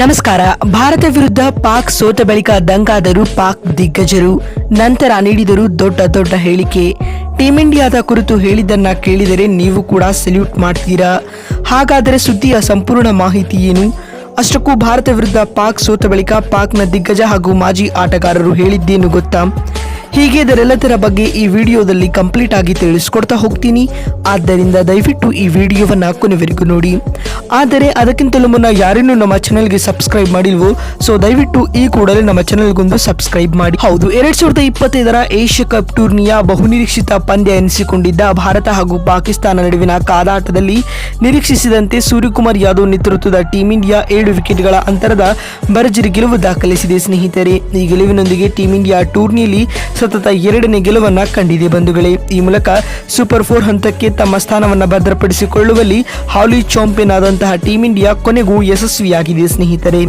ನಮಸ್ಕಾರ. ಭಾರತ ವಿರುದ್ಧ ಪಾಕ್ ಸೋತ ಬಳಿಕ ದಂಗಾದರು ಪಾಕ್ ದಿಗ್ಗಜರು. ನಂತರ ನೀಡಿದರು ದೊಡ್ಡ ದೊಡ್ಡ ಹೇಳಿಕೆ. ಟೀಂ ಇಂಡಿಯಾದ ಕುರಿತು ಹೇಳಿದ್ದನ್ನ ಕೇಳಿದರೆ ನೀವು ಕೂಡ ಸೆಲ್ಯೂಟ್ ಮಾಡ್ತೀರಾ? ಹಾಗಾದರೆ ಸುದ್ದಿಯ ಸಂಪೂರ್ಣ ಮಾಹಿತಿ ಏನು? ಅಷ್ಟಕ್ಕೂ ಭಾರತ ವಿರುದ್ಧ ಪಾಕ್ ಸೋತ ಬಳಿಕ ಪಾಕ್ನ ದಿಗ್ಗಜ ಹಾಗೂ ಮಾಜಿ ಆಟಗಾರರು ಹೇಳಿದ್ದೇನು ಗೊತ್ತಾ? ಹೀಗೆ ಇದರೆಲ್ಲದರ ಬಗ್ಗೆ ಈ ವಿಡಿಯೋದಲ್ಲಿ ಕಂಪ್ಲೀಟ್ ಆಗಿ ತಿಳಿಸ್ಕೊಡ್ತಾ ಹೋಗ್ತೀನಿ. ಆದ್ದರಿಂದ ದಯವಿಟ್ಟು ಈ ವಿಡಿಯೋವನ್ನು ಕೊನೆವರೆಗೂ ನೋಡಿ. ಆದರೆ ಅದಕ್ಕಿಂತಲೂ ಮುನ್ನ ಯಾರೇನು ನಮ್ಮ ಚಾನೆಲ್ಗೆ ಸಬ್ಸ್ಕ್ರೈಬ್ ಮಾಡಿಲ್ವೋ ಸೊ ದಯವಿಟ್ಟು ಈ ಕೂಡಲೇ ನಮ್ಮ ಚಾನೆಲ್ಗೊಂದು ಸಬ್ಸ್ಕ್ರೈಬ್ ಮಾಡಿ. ಹೌದು, ಎರಡ್ ಸಾವಿರದ ಇಪ್ಪತ್ತೈದರ ಏಷ್ಯಾ ಕಪ್ ಟೂರ್ನಿಯ ಬಹುನಿರೀಕ್ಷಿತ ಪಂದ್ಯ ಎನಿಸಿಕೊಂಡಿದ್ದ ಭಾರತ ಹಾಗೂ ಪಾಕಿಸ್ತಾನ ನಡುವಿನ ಕಾದಾಟದಲ್ಲಿ ನಿರೀಕ್ಷಿಸಿದಂತೆ ಸೂರ್ಯಕುಮಾರ್ ಯಾದವ್ ನೇತೃತ್ವದ ಟೀಂ ಇಂಡಿಯಾ ಏಳು ವಿಕೆಟ್ಗಳ ಅಂತರದ ಭರ್ಜರಿ ಗೆಲುವು ದಾಖಲಿಸಿದೆ ಸ್ನೇಹಿತರೆ. ಈ ಗೆಲುವಿನೊಂದಿಗೆ ಟೀಂ ಇಂಡಿಯಾ ಟೂರ್ನಿಯಲ್ಲಿ ಸತತ ಎರಡನೇ ಗೆಲುವನ್ನ ಕಂಡಿದೆ ಬಂಧುಗಳೇ. ಈ ಮೂಲಕ ಸೂಪರ್ ಫೋರ್ ಹಂತಕ್ಕೆ ತಮ್ಮ ಸ್ಥಾನವನ್ನು ಭದ್ರಪಡಿಸಿಕೊಳ್ಳುವಲ್ಲಿ ಹಾಲಿ ಚಾಂಪಿಯನ್ ಆದಂತಹ ಟೀಂ ಇಂಡಿಯಾ ಕೊನೆಗೂ ಯಶಸ್ವಿಯಾಗಿದೆ ಸ್ನೇಹಿತರೆ.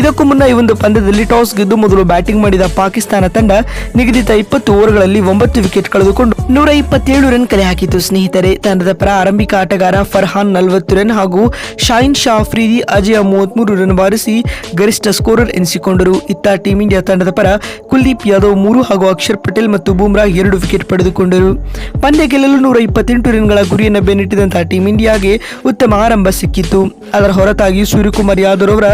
ಇದಕ್ಕೂ ಮುನ್ನ ಈ ಒಂದು ಪಂದ್ಯದಲ್ಲಿ ಟಾಸ್ ಗೆದ್ದು ಮೊದಲು ಬ್ಯಾಟಿಂಗ್ ಮಾಡಿದ ಪಾಕಿಸ್ತಾನ ತಂಡ ನಿಗದಿತ ಇಪ್ಪತ್ತು ಓವರ್ಗಳಲ್ಲಿ ಒಂಬತ್ತು ವಿಕೆಟ್ ಕಳೆದುಕೊಂಡು ನೂರ ಇಪ್ಪತ್ತೇಳು ರನ್ ಕಲೆ ಹಾಕಿತು. ಸ್ನೇಹಿತರೆ, ತಂಡದ ಪರ ಆರಂಭಿಕ ಆಟಗಾರ ಫರ್ಹಾನ್ ನಲವತ್ತು ರನ್ ಹಾಗೂ ಶಾಯಿನ್ ಶಾ ಅಫ್ರೀದಿ ಅಜಯ ಮೂವತ್ಮೂರು ರನ್ ಬಾರಿಸಿ ಗರಿಷ್ಠ ಸ್ಕೋರರ್ ಎನಿಸಿಕೊಂಡರು. ಇತ್ತ ಟೀಂ ಇಂಡಿಯಾ ತಂಡದ ಪರ ಕುಲ್ದೀಪ್ ಯಾದವ್ ಮೂರು ಹಾಗೂ ಅಕ್ಷರ್ ಪಟೇಲ್ ಮತ್ತು ಬೂಮ್ರಾ ಎರಡು ವಿಕೆಟ್ ಪಡೆದುಕೊಂಡರು. ಪಂದ್ಯ ಗೆಲ್ಲಲು ನೂರ ಇಪ್ಪತ್ತೆಂಟು ರನ್ಗಳ ಗುರಿಯನ್ನು ಬೆನ್ನಿಟ್ಟಿದಂತಹ ಟೀಂ ಇಂಡಿಯಾಗೆ ಉತ್ತಮ ಆರಂಭ ಸಿಕ್ಕಿತ್ತು. ಅದರ ಹೊರತಾಗಿ ಸೂರ್ಯಕುಮಾರ್ ಯಾದವ್ ಅವರ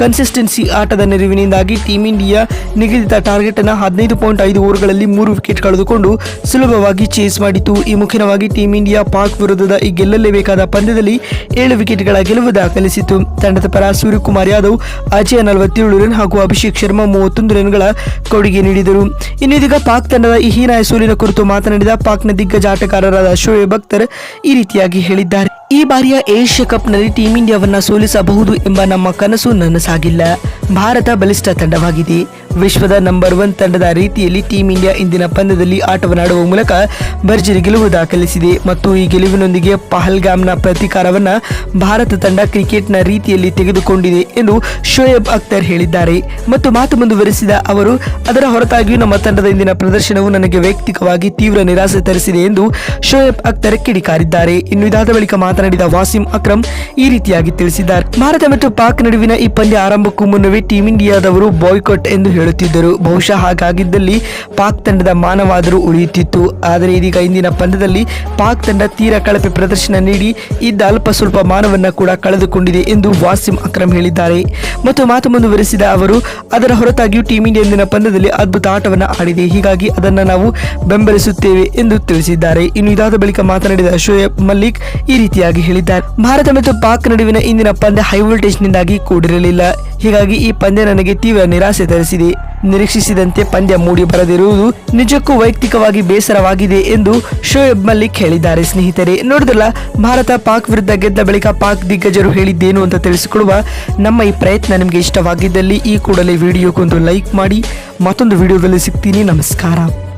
ಕನ್ಸಿಸ್ಟೆನ್ಸಿ ಆಟದ ನೆರವಿನಿಂದಾಗಿ ಟೀಂ ಇಂಡಿಯಾ ನಿಗದಿತ ಟಾರ್ಗೆಟ್ ಅನ್ನು ಹದಿನೈದು ಪಾಯಿಂಟ್ ಐದು ಓವರ್ಗಳಲ್ಲಿ ಮೂರು ವಿಕೆಟ್ ಕಳೆದುಕೊಂಡು ಸುಲಭವಾಗಿ ಚೇಸ್ ಮಾಡಿತು. ಈ ಮುಖ್ಯವಾಗಿ ಟೀಂ ಇಂಡಿಯಾ ಪಾಕ್ ವಿರುದ್ಧದ ಈ ಗೆಲ್ಲಲೇಬೇಕಾದ ಪಂದ್ಯದಲ್ಲಿ ಏಳು ವಿಕೆಟ್ಗಳ ಗೆಲುವು ದಾಖಲಿಸಿತು. ತಂಡದ ಪರ ಸೂರ್ಯಕುಮಾರ್ ಯಾದವ್, ಅಜಯ ನಲವತ್ತೇಳು ರನ್ ಹಾಗೂ ಅಭಿಷೇಕ್ ಶರ್ಮಾ ಮೂವತ್ತೊಂದು ರನ್ಗಳ ಕೊಡುಗೆ ನೀಡಿದರು. ಇನ್ನಿದೀಗ ಪಾಕ್ ತಂಡದ ಈ ಹೀನಾಯ ಸೋಲಿನ ಕುರಿತು ಮಾತನಾಡಿದ ಪಾಕ್ನ ದಿಗ್ಗಜ ಆಟಗಾರರಾದ ಶೋಯಬ್ ಅಖ್ತರ್ ಈ ರೀತಿಯಾಗಿ ಹೇಳಿದ್ದಾರೆ. ಈ ಬಾರಿಯ ಏಷ್ಯಾ ಕಪ್ನಲ್ಲಿ ಟೀಂ ಇಂಡಿಯಾವನ್ನ ಸೋಲಿಸಬಹುದು ಎಂಬ ನಮ್ಮ ಕನಸು ನನಸಾಗಿಲ್ಲ. ಭಾರತ ಬಲಿಷ್ಠ ತಂಡವಾಗಿದೆ. ವಿಶ್ವದ ನಂಬರ್ ಒನ್ ತಂಡದ ರೀತಿಯಲ್ಲಿ ಟೀಂ ಇಂಡಿಯಾ ಇಂದಿನ ಪಂದ್ಯದಲ್ಲಿ ಆಟವನ್ನಾಡುವ ಮೂಲಕ ಭರ್ಜರಿ ಗೆಲುವು ದಾಖಲಿಸಿದೆ ಮತ್ತು ಈ ಗೆಲುವಿನೊಂದಿಗೆ ಪಹಲ್ಗಾಮ್ನ ಪ್ರತೀಕಾರವನ್ನ ಭಾರತ ತಂಡ ಕ್ರಿಕೆಟ್ನ ರೀತಿಯಲ್ಲಿ ತೆಗೆದುಕೊಂಡಿದೆ ಎಂದು ಶೋಯಬ್ ಅಖ್ತರ್ ಹೇಳಿದ್ದಾರೆ. ಮತ್ತು ಮಾತು ಮುಂದುವರೆಸಿದ ಅವರು, ಅದರ ಹೊರತಾಗಿಯೂ ನಮ್ಮ ತಂಡದ ಇಂದಿನ ಪ್ರದರ್ಶನವು ನನಗೆ ವೈಯಕ್ತಿಕವಾಗಿ ತೀವ್ರ ನಿರಾಸೆ ತರಿಸಿದೆ ಎಂದು ಶೋಯಬ್ ಅಖ್ತರ್ ಕಿಡಿಕಾರಿದ್ದಾರೆ. ಇನ್ನು ಇದಾದ ಬಳಿಕ ಮಾತನಾಡಿದ ವಾಸಿಂ ಅಕ್ರಮ್ ಈ ರೀತಿಯಾಗಿ ತಿಳಿಸಿದ್ದಾರೆ. ಭಾರತ ಮತ್ತು ಪಾಕ್ ನಡುವಿನ ಈ ಪಂದ್ಯ ಆರಂಭಕ್ಕೂ ಮುನ್ನವೇ ಟೀಂ ಇಂಡಿಯಾದವರು ಬಾಯ್ಕಾಟ್ ಎಂದು ಹೇಳುತ್ತಿದ್ದರು. ಬಹುಶಃ ಹಾಗಾಗಿದ್ದಲ್ಲಿ ಪಾಕ್ ತಂಡದ ಮಾನವಾದರೂ ಉಳಿಯುತ್ತಿತ್ತು. ಆದರೆ ಇದೀಗ ಇಂದಿನ ಪಂದ್ಯದಲ್ಲಿ ಪಾಕ್ ತಂಡ ತೀರಾ ಕಳಪೆ ಪ್ರದರ್ಶನ ನೀಡಿ ಇದ್ದ ಅಲ್ಪ ಸ್ವಲ್ಪ ಮಾನವನ್ನ ಕೂಡ ಕಳೆದುಕೊಂಡಿದೆ ಎಂದು ವಾಸಿಂ ಅಕ್ರಮ್ ಹೇಳಿದ್ದಾರೆ. ಮತ್ತು ಮಾತು ಮುಂದುವರೆಸಿದ ಅವರು, ಅದರ ಹೊರತಾಗಿಯೂ ಟೀಂ ಇಂಡಿಯಾ ಇಂದಿನ ಪಂದ್ಯದಲ್ಲಿ ಅದ್ಭುತ ಆಟವನ್ನು ಆಡಿದೆ. ಹೀಗಾಗಿ ಅದನ್ನು ನಾವು ಬೆಂಬಲಿಸುತ್ತೇವೆ ಎಂದು ತಿಳಿಸಿದ್ದಾರೆ. ಇನ್ನು ಇದಾದ ಬಳಿಕ ಮಾತನಾಡಿದ ಶೋಯಬ್ ಮಲ್ಲಿಕ್ ಈ ರೀತಿಯಾಗಿ ಹೇಳಿದ್ದಾರೆ. ಭಾರತ ಮತ್ತು ಪಾಕ್ ನಡುವಿನ ಇಂದಿನ ಪಂದ್ಯ ಹೈ ವೋಲ್ಟೇಜ್ ನಿಂದಾಗಿ ಕೂಡಿರಲಿಲ್ಲ. ಹೀಗಾಗಿ ಈ ಪಂದ್ಯ ನನಗೆ ತೀವ್ರ ನಿರಾಸೆ ತರಿಸಿದೆ. ನಿರೀಕ್ಷಿಸಿದಂತೆ ಪಂದ್ಯ ಮೂಡಿ ಬರದಿರುವುದು ನಿಜಕ್ಕೂ ವೈಯಕ್ತಿಕವಾಗಿ ಬೇಸರವಾಗಿದೆ ಎಂದು ಶೋಯಬ್ ಮಲ್ಲಿಕ್ ಹೇಳಿದ್ದಾರೆ. ಸ್ನೇಹಿತರೆ, ನೋಡಿದ್ರಲ್ಲ, ಭಾರತ ಪಾಕ್ ವಿರುದ್ಧ ಗೆದ್ದ ಬಳಿಕ ಪಾಕ್ ದಿಗ್ಗಜರು ಹೇಳಿದ್ದೇನು ಅಂತ ತಿಳಿಸಿಕೊಡುವ ನಮ್ಮ ಈ ಪ್ರಯತ್ನ ನಿಮಗೆ ಇಷ್ಟವಾಗಿದ್ದಲ್ಲಿ ಈ ಕೂಡಲೇ ವಿಡಿಯೋಗೊಂದು ಲೈಕ್ ಮಾಡಿ, ಮತ್ತೊಂದು ವಿಡಿಯೋದಲ್ಲಿ ಸಿಗ್ತೀನಿ. ನಮಸ್ಕಾರ.